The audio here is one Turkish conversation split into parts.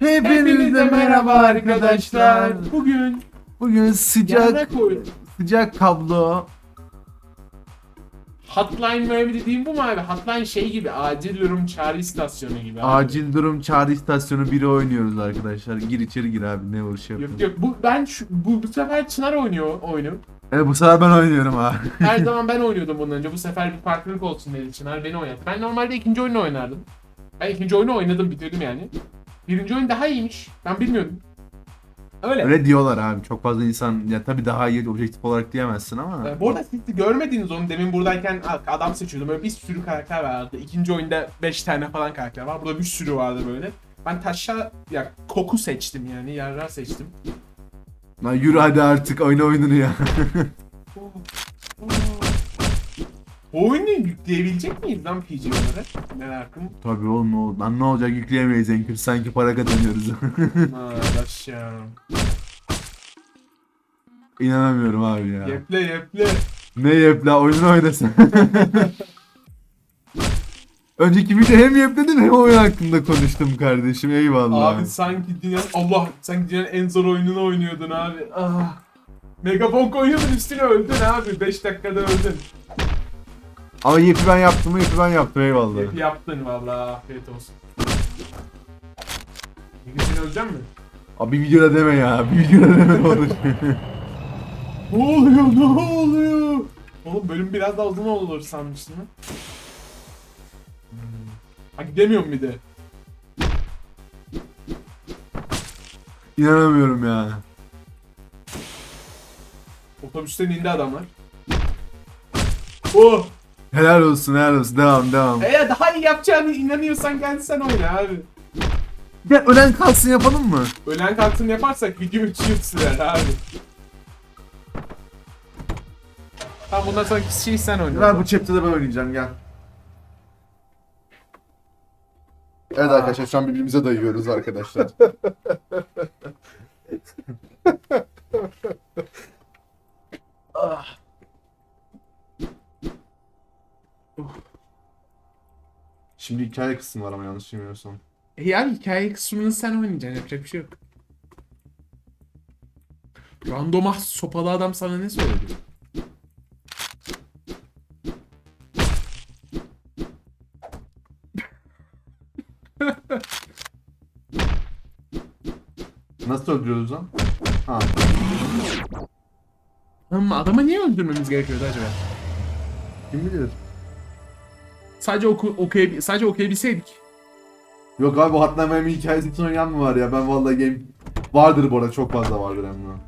Hepinize merhaba arkadaşlar. Bugün Bugün sıcak sıcak kablo. Hotline mi dediğim bu mu abi? Hotline şey gibi acil durum çağrı istasyonu gibi. abi. Acil durum çağrı istasyonu 1'i oynuyoruz arkadaşlar. Gir içeri gir abi ne uğraş Yok yapıyorsun. yok bu ben şu, bu, bu sefer Çınar oynuyor oyunu. Evet bu sefer ben oynuyorum abi. Her zaman ben oynuyordum bundan önce. Bu sefer bir farklılık olsun dedi Çınar beni oynattı. Ben normalde ikinci oyunu oynardım. Ben ikinci oyunu oynadım bitirdim yani. Birinci oyun daha iyiymiş. Ben bilmiyordum. Öyle. Öyle diyorlar abi. Çok fazla insan ya tabii daha iyi objektif olarak diyemezsin ama. Ee, Bu arada siz de görmediniz onu demin buradayken adam seçiyordum böyle bir sürü karakter vardı. İkinci oyunda 5 tane falan karakter var. Burada bir sürü vardı böyle. Ben taşa ya koku seçtim yani yarrar seçtim. Lan yürü hadi artık oyna oyununu ya. Bu oyunu yükleyebilecek miyiz lan PG olarak? Merakım. tabii oğlum ne oldu? Lan ne olacak yükleyemeyiz en kötü sanki para kazanıyoruz. Arkadaş ya. İnanamıyorum abi ya. Yeple yeple. Ne yap la oyunu oynasın. Önceki video hem yepledim hem oyun hakkında konuştum kardeşim eyvallah. Abi sanki dünyanın Allah sanki dünyanın en zor oyununu oynuyordun abi. Ah. Megafon koyuyordun üstüne öldün abi. 5 dakikada öldün. Ama yepi ben yaptım yepi ben yaptım eyvallah. Hep yaptın vallahi afiyet olsun. Bir gün öleceğim mi? Abi bir videoda deme ya bir videoda deme ne olur. Ne oluyor ne oluyor? Oğlum bölüm biraz daha uzun olur sanmıştım lan. Ha gidemiyorum bir de. İnanamıyorum ya. Otobüsten indi adamlar. Oh! Helal olsun helal olsun devam devam. Eğer daha iyi yapacağını inanıyorsan gel sen oyna abi. Gel ölen kalsın yapalım mı? Ölen kalksın yaparsak video 3 yıl sürer abi. Tamam bundan sonraki şeyi sen oyna. Ver bu chapter'da ben oynayacağım gel. Evet arkadaşlar şu an birbirimize dayıyoruz arkadaşlar. Ah. Şimdi hikaye kısmı var ama yanlış bilmiyorsam. E yani hikaye kısmını sen oynayacaksın yapacak bir şey yok. Randoma sopalı adam sana ne söyledi? Nasıl öldürüyoruz lan? Ha. Ama adama niye öldürmemiz gerekiyordu acaba? Kim bilir? Sadece oku okuyab sadece okuyabilseydik. Yok abi bu Hotline Miami hikayesi için oynayan mı var ya? Ben vallahi game... Vardır bu arada çok fazla vardır hem de.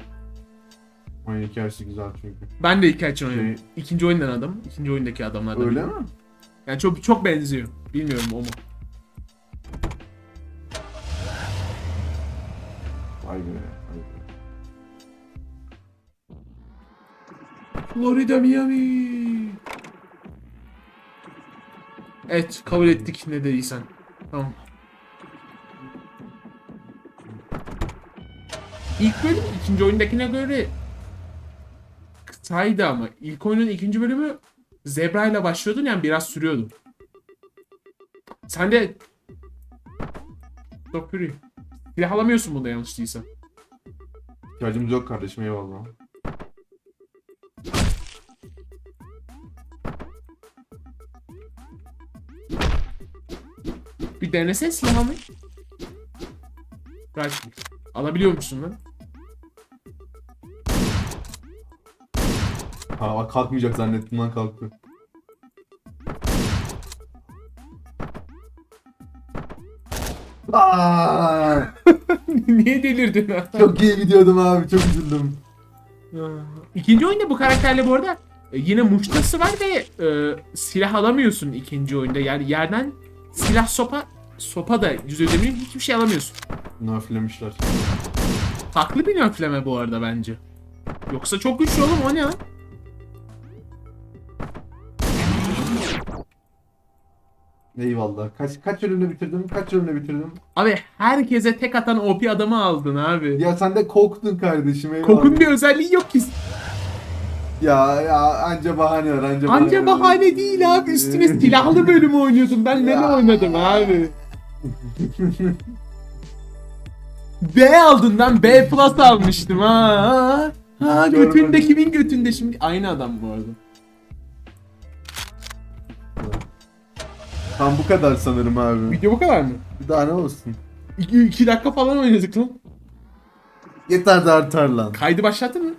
Oyun hikayesi güzel çünkü. Ben de hikaye için oynadım. Şey- İkinci oyundan adam. ikinci oyundaki adamlardan. Öyle mi? Yani çok çok benziyor. Bilmiyorum o mu? Vay be. Vay be. Florida Miami. Evet kabul ettik ne dediysen. Tamam. İlk bölüm ikinci oyundakine göre kısaydı ama ilk oyunun ikinci bölümü Zebra ile başlıyordun yani biraz sürüyordu. Sen de Stop Fury. Silah alamıyorsun bunda yanlış değilse. İhtiyacımız yok kardeşim eyvallah. Bir denesene silah almayı. Right click. Alabiliyor musun lan? Ha bak kalkmayacak zannettim lan kalktı. Aa, Niye delirdin ha? çok iyi gidiyordum abi çok üzüldüm. İkinci oyunda bu karakterle bu arada e, yine muştası var ve e, silah alamıyorsun ikinci oyunda. Yani yerden silah sopa sopa da yüz ödemiyor hiçbir şey alamıyorsun. Nerflemişler. Haklı bir nerfleme bu arada bence. Yoksa çok güçlü oğlum o ne lan? Eyvallah. Kaç kaç bölümde bitirdim? Kaç bölümde bitirdim? Abi herkese tek atan OP adamı aldın abi. Ya sen de korktun kardeşim. eyvallah. Kokun bir özelliği yok ki. Ya ya anca bahane var anca bahane Anca var. bahane değil abi. Üstüne silahlı bölüm oynuyordum. Ben ne Ya. oynadım abi. B aldın lan B plus almıştım ha. Ha götünde kimin götünde şimdi aynı adam bu arada. Tam bu kadar sanırım abi. Video bu kadar mı? Bir daha ne olsun? 2 dakika falan oynadık lan. Yeter de artar lan. Kaydı başlattın mı?